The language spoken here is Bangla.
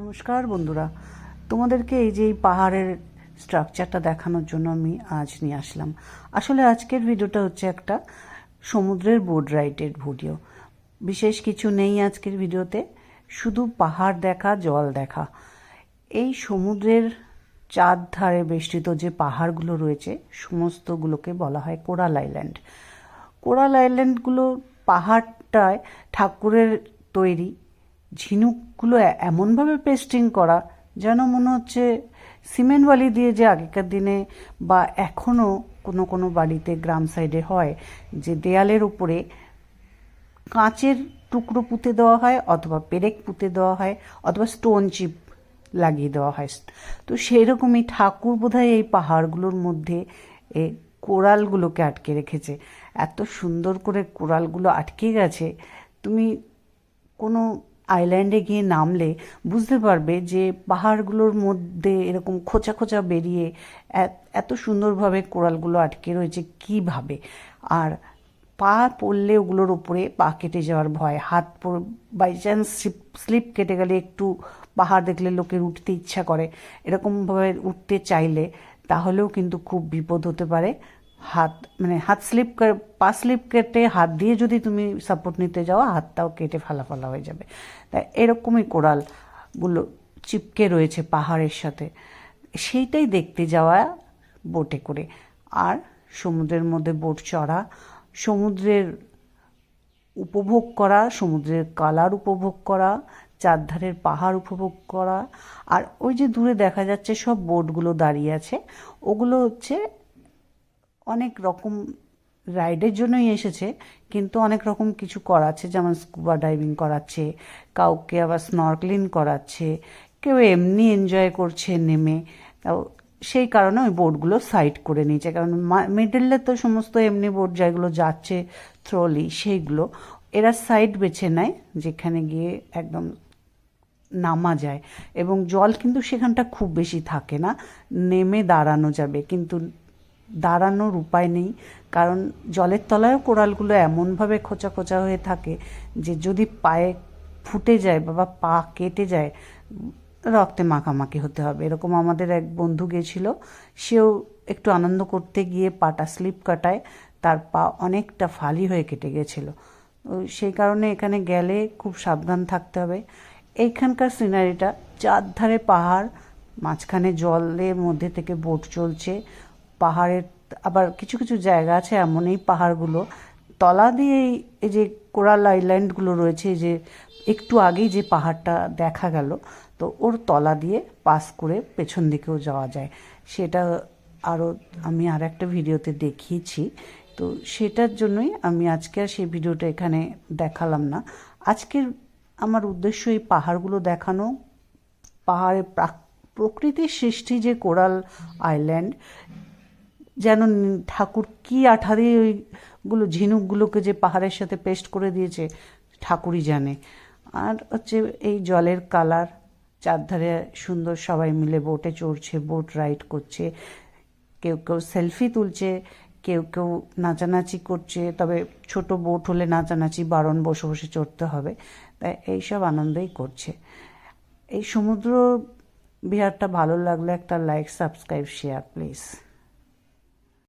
নমস্কার, বন্ধুরা। তোমাদেরকে এই যে এই পাহাড়ের স্ট্রাকচারটা দেখানোর জন্য আমি আজ নিয়ে আসলাম। আসলে আজকের ভিডিওটা হচ্ছে একটা সমুদ্রের বোট রাইডের ভিডিও। বিশেষ কিছু নেই আজকের ভিডিওতে, শুধু পাহাড় দেখা, জল দেখা। এই সমুদ্রের চার ধারে বেষ্টিত যে পাহাড়গুলো রয়েছে, সমস্তগুলোকে বলা হয় কোরাল আইল্যান্ড। কোরাল আইল্যান্ডগুলো পাহাড়টায় ঠাকুরের তৈরি ঝিনুকগুলো এমনভাবে পেস্টিং করা যেন মনে হচ্ছে সিমেন্ট বালি দিয়ে যে আগেকার দিনে বা এখনও কোনো কোনো বাড়িতে গ্রাম সাইডে হয়, যে দেয়ালের উপরে কাঁচের টুকরো পুঁতে দেওয়া হয় অথবা পেরেক পুঁতে দেওয়া হয় অথবা স্টোন চিপ লাগিয়ে দেওয়া হয়। তো সেই রকমই ঠাকুর বোধহয় এই পাহাড়গুলোর মধ্যে এ কোরালগুলোকে আটকে রেখেছে। এত সুন্দর করে কোরালগুলো আটকে গেছে, তুমি কোনো আইল্যান্ডে গিয়ে নামলে বুঝতে পারবে যে পাহাড়গুলোর মধ্যে এরকম খোঁচা খোঁচা বেরিয়ে এত- সুন্দরভাবে কোরালগুলো আটকে রয়েছে কীভাবে? আর পা পড়লে ওগুলোর উপরে পা কেটে যাওয়ার ভয়। হাত বাই চান্স স্লিপ কেটে গেলে একটু পাহাড় দেখলে লোকের উঠতে ইচ্ছা করে। এরকমভাবে উঠতে চাইলে তাহলেও কিন্তু খুব বিপদ হতে পারে। হাত মানে হাত স্লিপ পা স্লিপ কেটে হাত দিয়ে যদি তুমি সাপোর্ট নিতে যাও, হাতটাও কেটে ফালা ফালা হয়ে যাবে। তাই এরকমই কোরালগুলো চিপকে রয়েছে পাহাড়ের সাথে। সেইটাই দেখতে যাওয়া বোটে করে। আর সমুদ্রের মধ্যে বোট চড়া, সমুদ্রের উপভোগ করা, সমুদ্রের কালার উপভোগ করা, চারধারের পাহাড় উপভোগ করা, আর ওই যে দূরে দেখা যাচ্ছে সব বোটগুলো দাঁড়িয়ে আছে, ওগুলো হচ্ছে অনেক রকম রাইডের জন্যই এসেছে, কিন্তু অনেক রকম কিছু করাচ্ছে, যেমন স্কুবা ডাইভিং করাচ্ছে, কাউকে আবার স্নর্কলিং করাচ্ছে, কেউ এমনি এনজয় করছে নেমে। সেই কারণে ওই বোটগুলো সাইড করে নিয়েছে, কারণ মিডলে তো সমস্ত এমনি বোট যেগুলো যাচ্ছে থ্রোলি সেইগুলো, এরা সাইড বেছে নেয়, যেখানে গিয়ে একদম নামা যায়। এবং জল কিন্তু সেখানটা খুব বেশি থাকে না, নেমে দাঁড়ানো যাবে, কিন্তু দাঁড়ানোর উপায় নেই। কারণ জলের তলায়ও কোরালগুলো এমনভাবে খোঁচা খোঁচা হয়ে থাকে যে যদি পায়ে ফুটে যায় বা পা কেটে যায়, রক্তে মাখামাখি হতে হবে। এরকম আমাদের এক বন্ধু গেছিল সেও একটু আনন্দ করতে গিয়ে পাটা স্লিপ কাটায়, তার পা অনেকটা ফালি হয়ে কেটে গেছিল সেই কারণে এখানে গেলে খুব সাবধান থাকতে হবে। এইখানকার সিনারিটা চারধারে পাহাড়, মাঝখানে জলের মধ্যে থেকে বোট চলছে। পাহাড়ের, আবার কিছু কিছু জায়গা আছে এমন এই পাহাড়গুলো। তলা দিয়ে এই যে কোরাল আইল্যান্ডগুলো রয়েছে যে একটু আগেই যে পাহাড়টা দেখা গেল, তো ওর তলা দিয়ে পাস করে পেছন দিকেও যাওয়া যায়। সেটা আরও আমি আর একটা ভিডিওতে দেখিয়েছি। তো সেটার জন্যই আমি আজকে আর সেই ভিডিওটা এখানে দেখালাম না। আজকের আমার উদ্দেশ্য এই পাহাড়গুলো দেখানো পাহাড়ে প্রাক- প্রকৃতির সৃষ্টি যে কোরাল আইল্যান্ড যেন ঠাকুর কি আঠা দিয়ে ওইগুলো ঝিনুকগুলোকে যে পাহাড়ের সাথে পেস্ট করে দিয়েছে, ঠাকুরই জানে। আর হচ্ছে এই জলের কালার, চারধারে সুন্দর সবাই মিলে বোটে চড়ছে বোট রাইড করছে। কেউ কেউ সেলফি তুলছে, কেউ কেউ নাচানাচি করছে, তবে ছোট বোট হলে নাচানাচি, বারণ বসে বসে চড়তে হবে। তাই এইসব আনন্দই করছে। এই সমুদ্র বিহারটা ভালো লাগলে একটা লাইক সাবস্ক্রাইব শেয়ার প্লিজ